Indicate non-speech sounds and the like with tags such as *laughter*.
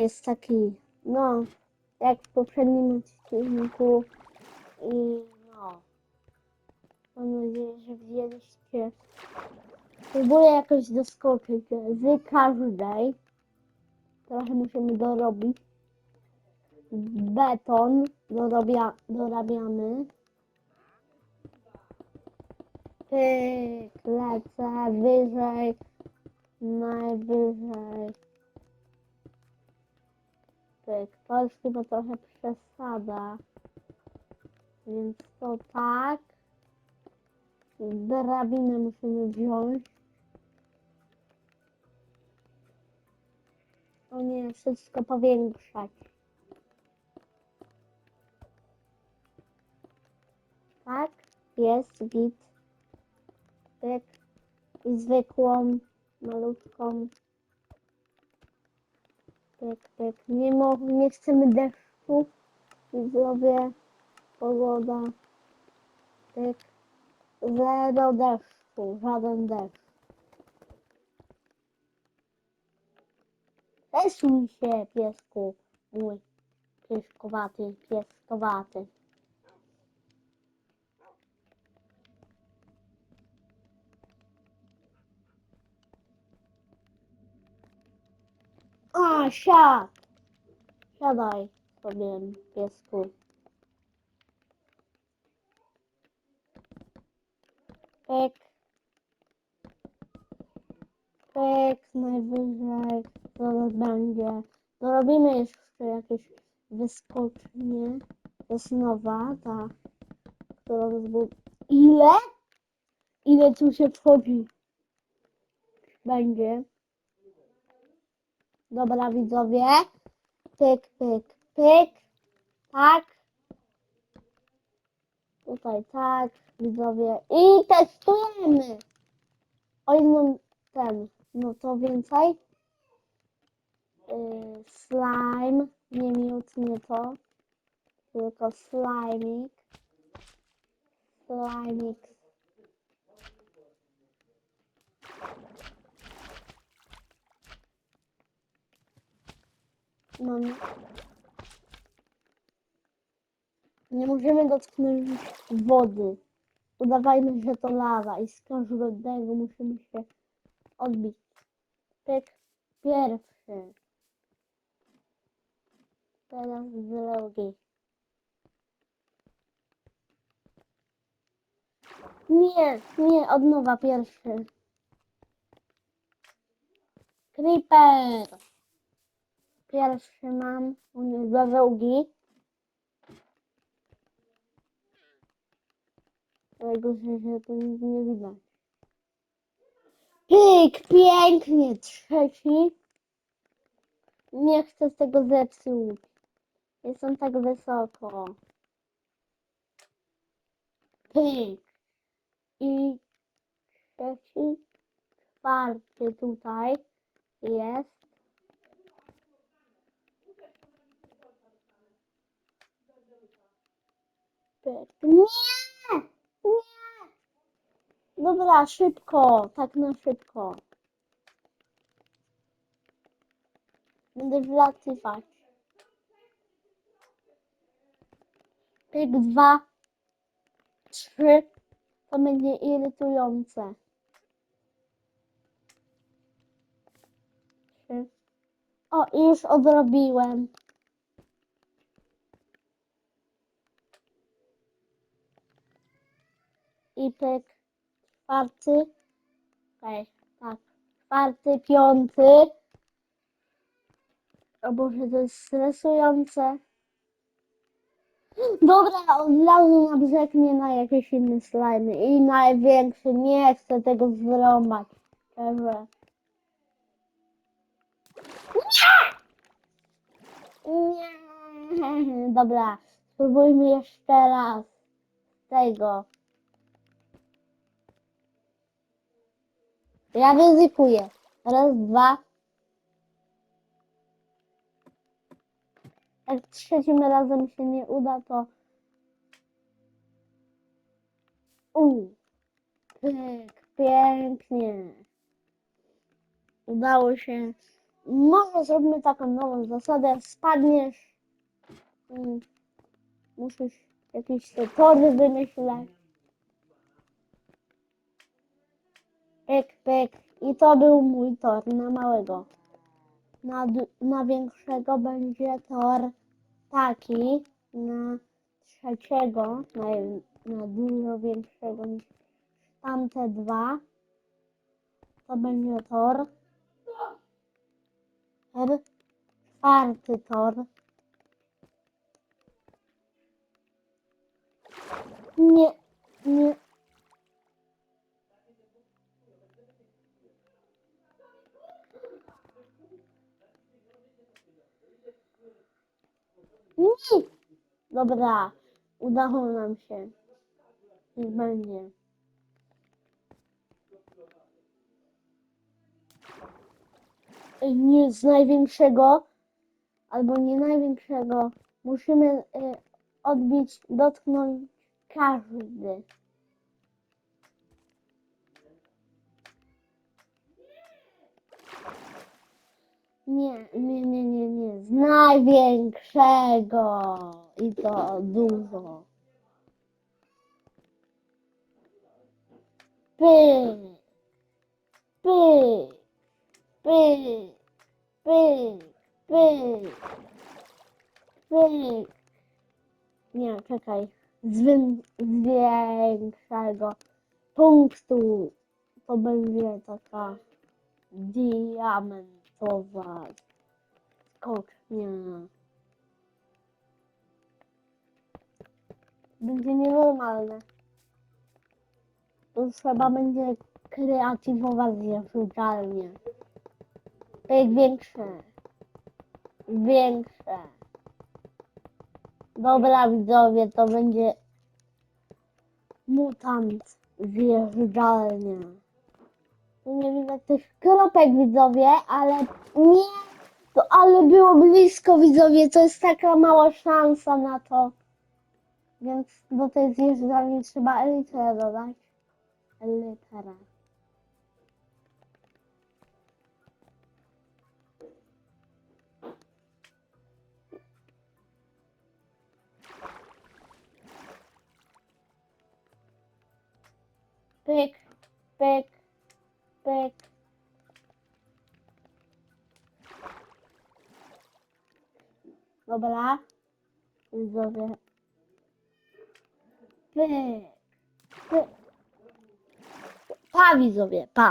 jest taki, no, jak w poprzednim odcinku i no, mam nadzieję, że widzieliście. Próbuję jakoś doskoczyć z każdej. Trochę musimy dorobić. Beton dorobia, dorabiamy. Pyk, lecę wyżej, najwyżej. To jest chyba trochę przesada. Więc to tak. Drabinę musimy wziąć. O nie, wszystko powiększać. Tak, jest git. Pyk. I zwykłą, malutką. Pyk, pyk. Nie, mo- nie chcemy deszczu. Widzowie, pogoda. Pyk. Zero deszczu, żaden deszcz. Przesuń się, piesku. Mój pieskowaty, pieskowaty. A, siad! Siadaj sobie, piesku. Pyk. Pyk, najwyżej. Zaraz będzie. Dorobimy jeszcze jakieś wyskocznie. To jest nowa, ta, którą zbud... Ile? Ile tu się wchodzi? Będzie. Dobra, widzowie. Pyk, pyk, pyk. Tak. Tutaj tak, widzowie. I testujemy. O jedną ten, no to więcej. Yy, slime. Nie miód, nie to. Tylko slimik. Slimik. Nie. Nie możemy dotknąć wody. Udawajmy, że to lawa i z każdego musimy się odbić. Pyk pierwszy. Teraz drugi. Nie, nie, od nowa pierwszy. Creeper. Pierwszy mam, za drugi. Tego, że to nie widać. Pyk, pięknie, trzeci. Nie chcę tego zepsuć. Jestem tak wysoko. Pyk. I trzeci, czwarty tutaj jest. Nie! Nie! Dobra, szybko, tak na szybko. Będę wlatywać. Pyk dwa, trzy, to będzie irytujące. O, już odrobiłem. I pyk czwarty. Okej, tak. Czwarty, piąty. O Boże, to jest stresujące. Dobra, od razu na brzeg nie na jakieś inne slimy. I największy, nie chcę tego zrąbać. Szczerze. Nie! Nie! *laughs* Dobra, spróbujmy jeszcze raz. Tego. Ja ryzykuję. Raz, dwa. Jak trzecim razem się nie uda, to... U. Pyk, pięknie. Udało się. może zrobimy taką nową zasadę. Spadniesz. mm, Musisz jakieś te tory Pyk, pyk. I to był mój tor na małego. Na, na większego będzie tor taki. Na trzeciego, na, na dużo większego niż tamte dwa. To będzie tor. R. Czwarty tor. Nie, nie. Nie. Dobra, udało nam się. Niech będzie. Nie z największego, albo nie największego. Musimy y, odbić, dotknąć każdy. Nie, nie, nie, nie. Największego. I to dużo. Pyk. Pyk. Pyk. Pyk. Pyk. Pyk. Nie, czekaj. Z, z większego punktu to będzie taka diamentowa skocznia. Będzie nienormalne. To trzeba będzie kreatywować zjeżdżalnie. Pyk większe. Większe. Dobra widzowie, to będzie mutant zjeżdżalnia. Tu nie widać tych kropek widzowie, ale nie, to, ale było blisko widzowie, to jest taka mała szansa na to. Więc do tej zjeżdżalni trzeba literę dodać. Litera. Pyk, pyk, pyk. Dobra. Widzowie. Pyk, pyk. Pa widzowie, pa.